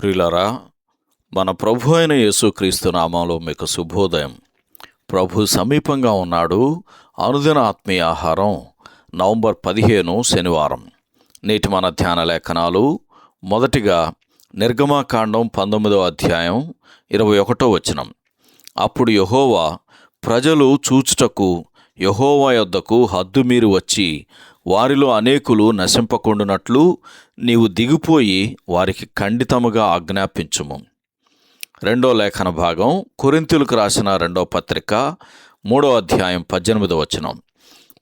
ప్రియులరా మన ప్రభు అయిన యేసుక్రీస్తు నామంలో మీకు శుభోదయం. ప్రభు సమీపంగా ఉన్నాడు. అనుదిన ఆత్మీయ ఆహారం నవంబర్ పదిహేను శనివారం. నేటి మన ధ్యాన లేఖనాలు మొదటిగా నిర్గమాకాండం పంతొమ్మిదో అధ్యాయం ఇరవై ఒకటో వచనం. అప్పుడు యహోవా ప్రజలు చూచుటకు యహోవా యొద్దకు హద్దు మీరు వచ్చి వారిలో అనేకులు నశింపకుండునట్లు నీవు దిగిపోయి వారికి ఖండితముగా ఆజ్ఞాపించుము. రెండో లేఖన భాగం కొరింతులకు రాసిన రెండో పత్రిక మూడో అధ్యాయం పద్దెనిమిదో వచనం.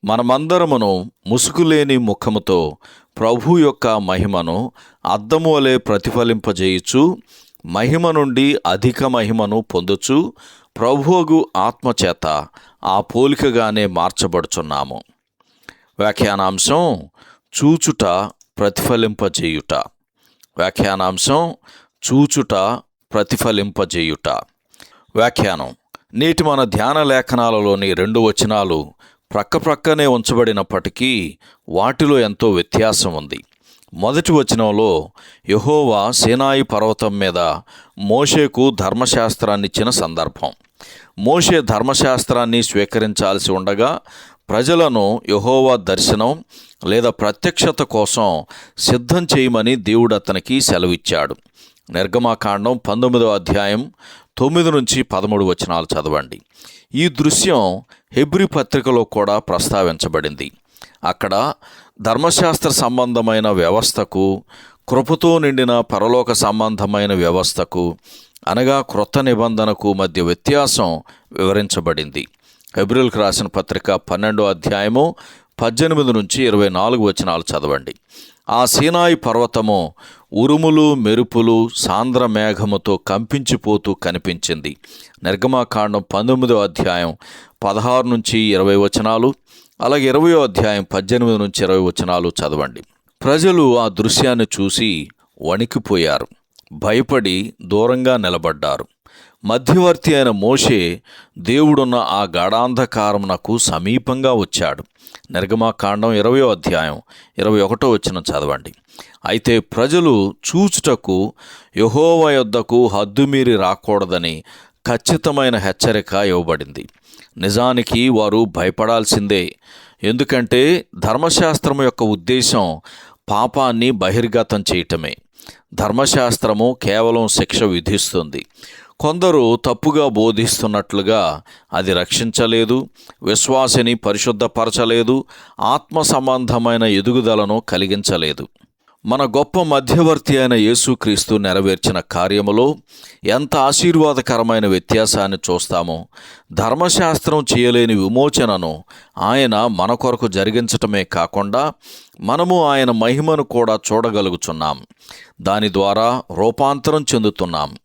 మనమందరమును ముసుగులేని ముఖముతో ప్రభు యొక్క మహిమను అద్దము వలె ప్రతిఫలింపజేయుచు మహిమ నుండి అధిక మహిమను పొందుచు ప్రభువుగు ఆత్మచేత ఆ పోలికగానే మార్చబడుచున్నాము. వ్యాఖ్యానాంశం చూచుట ప్రతిఫలింపజేయుట. వ్యాఖ్యానాంశం చూచుట ప్రతిఫలింపజేయుట. వ్యాఖ్యానం. నేటి మన ధ్యాన లేఖనాలలోని రెండు వచనాలు ప్రక్కప్రక్కనే ఉంచబడినప్పటికీ వాటిలో ఎంతో వ్యత్యాసం ఉంది. మొదటి వచనంలో యహోవా సేనాయి పర్వతం మీద మోషేకు ధర్మశాస్త్రాన్నిచ్చిన సందర్భం. మోషే ధర్మశాస్త్రాన్ని స్వీకరించాల్సి ఉండగా ప్రజలను యహోవా దర్శనం లేదా ప్రత్యక్షత కోసం సిద్ధం చేయమని దేవుడు అతనికి సెలవిచ్చాడు. నిర్గమాకాండం పంతొమ్మిదో అధ్యాయం తొమ్మిది నుంచి పదమూడు వచనాలు చదవండి. ఈ దృశ్యం హెబ్రి పత్రికలో కూడా ప్రస్తావించబడింది. అక్కడ ధర్మశాస్త్ర సంబంధమైన వ్యవస్థకు కృపతో నిండిన పరలోక సంబంధమైన వ్యవస్థకు అనగా క్రొత్త నిబంధనకు మధ్య వ్యత్యాసం వివరించబడింది. హెబ్రిల్కి రాసిన పత్రిక పన్నెండో అధ్యాయము పద్దెనిమిది నుంచి ఇరవై నాలుగు వచనాలు చదవండి. ఆ సీనాయి పర్వతము ఉరుములు మెరుపులు సాంద్ర మేఘముతో కంపించిపోతూ కనిపించింది. నిర్గమాకాండం పంతొమ్మిదో అధ్యాయం పదహారు నుంచి ఇరవై వచనాలు అలాగే ఇరవయో అధ్యాయం పద్దెనిమిది నుంచి ఇరవై వచనాలు చదవండి. ప్రజలు ఆ దృశ్యాన్ని చూసి వణికిపోయారు. భయపడి దూరంగా నిలబడ్డారు. మధ్యవర్తి అయిన మోషే దేవుడున్న ఆ గాఢాంధకారమునకు సమీపంగా వచ్చాడు. నిర్గమాకాండం ఇరవయో అధ్యాయం ఇరవై ఒకటో వచ్చిన చదవండి. అయితే ప్రజలు చూచుటకు యహోవ యొద్దకు హద్దుమీరి రాకూడదని ఖచ్చితమైన హెచ్చరిక ఇవ్వబడింది. నిజానికి వారు భయపడాల్సిందే. ఎందుకంటే ధర్మశాస్త్రం యొక్క ఉద్దేశం పాపాన్ని బహిర్గతం చేయటమే. ధర్మశాస్త్రము కేవలం శిక్ష విధిస్తుంది. కొందరు తప్పుగా బోధిస్తున్నట్లుగా అది రక్షించలేదు విశ్వాసిని పరిశుద్ధపరచలేదు ఆత్మ సంబంధమైన ఎదుగుదలను కలిగించలేదు. మన గొప్ప మధ్యవర్తి అయిన యేసుక్రీస్తు నెరవేర్చిన కార్యములో ఎంత ఆశీర్వాదకరమైన వ్యత్యాసాన్ని చూస్తామో ధర్మశాస్త్రం చేయలేని విమోచనను ఆయన మన కొరకు జరిగించటమే కాకుండా మనము ఆయన మహిమను కూడా చూడగలుగుచున్నాం. దాని ద్వారా రూపాంతరం చెందుతున్నాం.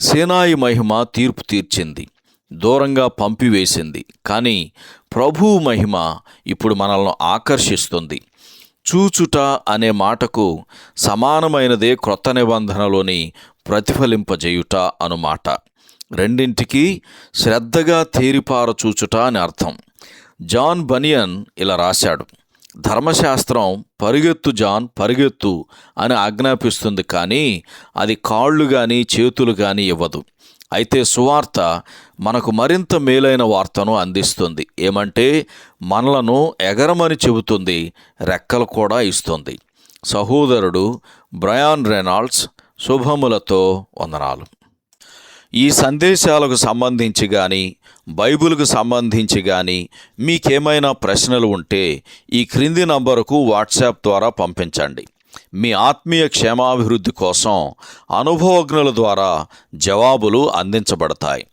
సేనాయి మహిమ తీర్పు తీర్చింది దూరంగా పంపివేసింది. కానీ ప్రభువు మహిమ ఇప్పుడు మనల్ని ఆకర్షిస్తుంది. చూచుట అనే మాటకు సమానమైనదే క్రొత్త నిబంధనలోని ప్రతిఫలింపజేయుట అనుమాట. రెండింటికి శ్రద్ధగా తేరిపార చూచుట అని అర్థం. జాన్ బనియన్ ఇలా రాశాడు. ధర్మశాస్త్రం పరిగెత్తు జాన్ పరిగెత్తు అని ఆజ్ఞాపిస్తుంది కానీ అది కాళ్ళు కానీ చేతులు కానీ ఇవ్వదు. అయితే సువార్త మనకు మరింత మేలైన వార్తను అందిస్తుంది. ఏమంటే మనలను ఎగరమని చెబుతుంది రెక్కలు కూడా ఇస్తుంది. సహోదరుడు బ్రయాన్ రెనాల్డ్స్ శుభములతో వందనాలు. ఈ సందేశాలకు సంబంధించి కానీ బైబిల్కు సంబంధించి కానీ మీకేమైనా ప్రశ్నలు ఉంటే ఈ క్రింది నంబరుకు వాట్సాప్ ద్వారా పంపించండి. మీ ఆత్మీయ క్షేమాభివృద్ధి కోసం అనుభవజ్ఞుల ద్వారా జవాబులు అందించబడతాయి.